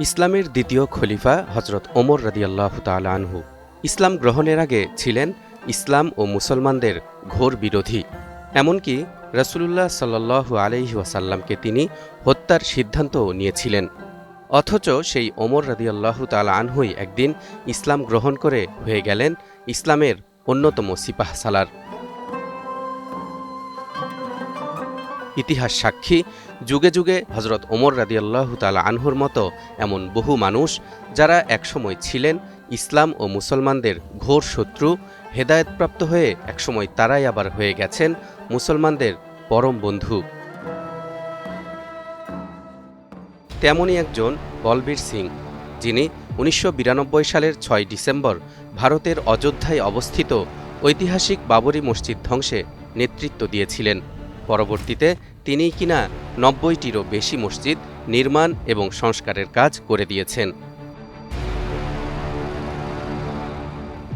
ইসলামের দ্বিতীয় খলিফা হজরত ওমর রাদিয়াল্লাহ আনহু। ইসলাম গ্রহণের আগে ছিলেন ইসলাম ও মুসলমানদের ঘোর বিরোধী। এমনকি রসুলুল্লাহ সাল্লাহ আলহি ওয়াসাল্লামকে তিনি হত্যার সিদ্ধান্তও নিয়েছিলেন। অথচ সেই ওমর রাদিয়াল্লাহু তালা আনহুই একদিন ইসলাম গ্রহণ করে হয়ে গেলেন ইসলামের অন্যতম সিপাহ ইতিহাস সাক্ষী। যুগে যুগে হজরত ওমর রাদিয়াল্লাহু তালা আনহুর মতো এমন বহু মানুষ যারা একসময় ছিলেন ইসলাম ও মুসলমানদের ঘোর শত্রু, হেদায়তপ্রাপ্ত হয়ে একসময় তারাই আবার হয়ে গেছেন মুসলমানদের পরম বন্ধু। তেমনই একজন বলবীর সিং, যিনি উনিশশো বিরানব্বই সালের ছয় ডিসেম্বর ভারতের অযোধ্যায় অবস্থিত ঐতিহাসিক বাবরি মসজিদ ধ্বংসে নেতৃত্ব দিয়েছিলেন। পরবর্তীতে তিনিই কিনা নব্বইটিরও বেশি মসজিদ নির্মাণ এবং সংস্কারের কাজ করে দিয়েছেন।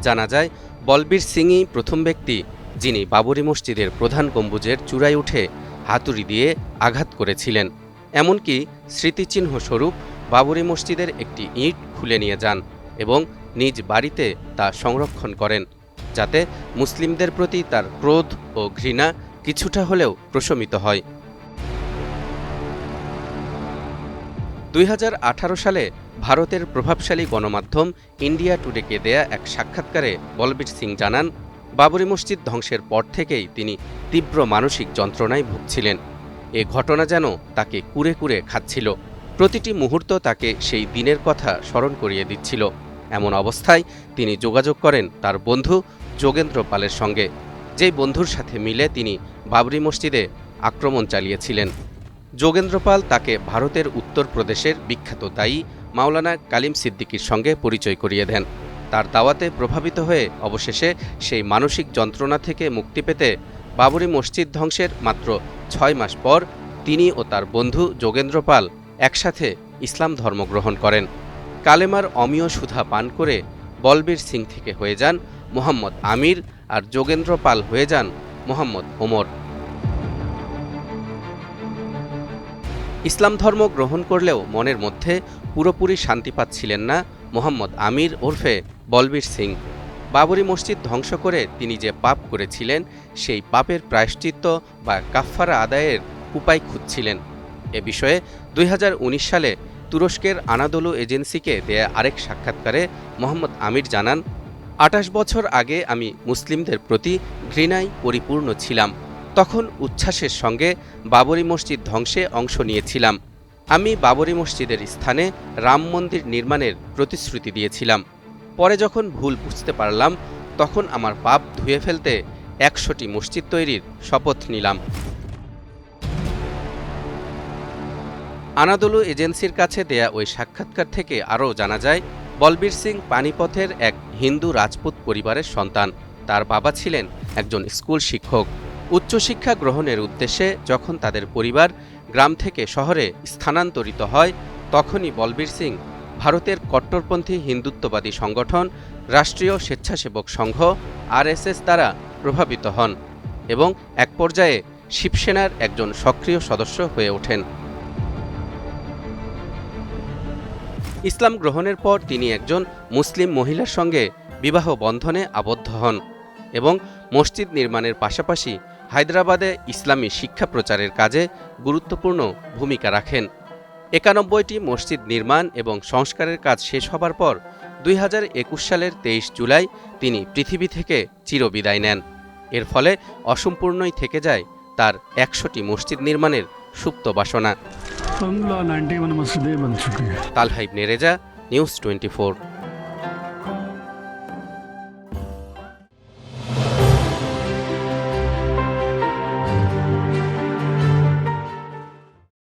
জানা যায়, বলবীর সিংই প্রথম ব্যক্তি যিনি বাবরি মসজিদের প্রধান গম্বুজের চূড়ায় উঠে হাতুড়ি দিয়ে আঘাত করেছিলেন। এমনকি স্মৃতিচিহ্ন স্বরূপ বাবরি মসজিদের একটি ইট খুলে নিয়ে যান এবং নিজ বাড়িতে তা সংরক্ষণ করেন, যাতে মুসলিমদের প্রতি তার ক্রোধ ও ঘৃণা কিছুটা হলেও প্রশমিত হয়। দুই হাজার আঠারো সালে ভারতের প্রভাবশালী গণমাধ্যম ইন্ডিয়া টুডেকে দেয়া এক সাক্ষাৎকারে বলবীর সিং জানান, বাবরি মসজিদ ধ্বংসের পর থেকেই তিনি তীব্র মানসিক যন্ত্রণায় ভুগছিলেন। এ ঘটনা যেন তাকে কুরে কুরে খাচ্ছিল। প্রতিটি মুহূর্ত তাকে সেই দিনের কথা স্মরণ করিয়ে দিচ্ছিল। এমন অবস্থায় তিনি যোগাযোগ করেন তার বন্ধু যোগেন্দ্র পালের সঙ্গে। যেই বন্ধুর সাথে মিলে তিনি বাবরি মসজিদে আক্রমণ চালিয়েছিলেন। যোগেন্দ্রপাল তাকে ভারতের উত্তরপ্রদেশের বিখ্যাত দায়ী মাওলানা কালিম সিদ্দিকির সঙ্গে পরিচয় করিয়ে দেন। তার দাওয়াতে প্রভাবিত হয়ে অবশেষে সেই মানসিক যন্ত্রণা থেকে মুক্তি পেতে বাবরি মসজিদ ধ্বংসের মাত্র ছয় মাস পর তিনি ও তার বন্ধু যোগেন্দ্রপাল একসাথে ইসলাম ধর্ম গ্রহণ করেন। কালেমার অমীয় সুধা পান করে বলবীর সিং থেকে হয়ে যান মোহাম্মদ আমির আর যোগেন্দ্র পাল হয়ে যান মোহাম্মদ ওমর। ইসলাম ধর্ম গ্রহণ করলেও মনের মধ্যে পুরোপুরি শান্তি পাচ্ছিলেন না মোহাম্মদ আমির ওরফে বলবীর সিং। বাবরি মসজিদ ধ্বংস করে তিনি যে পাপ করেছিলেন, সেই পাপের প্রায়শ্চিত্ত বা কাফফারা আদায়ের উপায় খুঁজছিলেন। এ বিষয়ে দুই হাজার উনিশ সালে তুরস্কের আনাদোলু এজেন্সিকে দেয়া আরেক সাক্ষাৎকারে মোহাম্মদ আমির জানান আটাশ বছর আগে আমি মুসলিমদের প্রতি ঘৃণায় পরিপূর্ণ ছিলাম। তখন উচ্ছ্বাসের সঙ্গে বাবরি মসজিদ ধ্বংসে অংশ নিয়েছিলাম। আমি বাবরি মসজিদের স্থানে রাম মন্দির নির্মাণের প্রতিশ্রুতি দিয়েছিলাম। পরে যখন ভুল বুঝতে পারলাম, তখন আমার পাপ ধুয়ে ফেলতে একশোটি মসজিদ তৈরির শপথ নিলাম। আনাদোলু এজেন্সির কাছে দেয়া ওই সাক্ষাৎকার থেকে আরও জানা যায় বলবীর সিং পানিপথের এক হিন্দু রাজপুত পরিবারের সন্তান। তার বাবা ছিলেন একজন স্কুল শিক্ষক। উচ্চশিক্ষা গ্রহণের উদ্দেশ্যে যখন তাদের পরিবার গ্রাম থেকে শহরে স্থানান্তরিত হয়, তখনই বলবীর সিং ভারতের কট্টরপন্থী হিন্দুত্ববাদী সংগঠন, রাষ্ট্রীয় স্বেচ্ছাসেবক সংঘ, আরএসএস দ্বারা প্রভাবিত হন এবং এক পর্যায়ে শিবসেনার একজন সক্রিয় সদস্য হয়ে ওঠেন। ইসলাম গ্রহণের পর তিনি একজন মুসলিম মহিলার সঙ্গে বিবাহ বন্ধনে আবদ্ধ হন এবং মসজিদ নির্মাণের পাশাপাশি হায়দ্রাবাদে ইসলামী শিক্ষা প্রচারের কাজে গুরুত্বপূর্ণ ভূমিকা রাখেন। একানব্বইটি মসজিদ নির্মাণ এবং সংস্কারের কাজ শেষ হবার পর দুই হাজার একুশ সালের তেইশ জুলাই তিনি পৃথিবী থেকে চিরবিদায় নেন। এর ফলে অসম্পূর্ণই থেকে যায় তার একশোটি মসজিদ নির্মাণের সুপ্ত বাসনা। अलहमदुल्ला नाइन्टी वन मस्जिदें बन चुकी हैं तालहा इब्ने रेजा न्यूज़ ट्वेंटी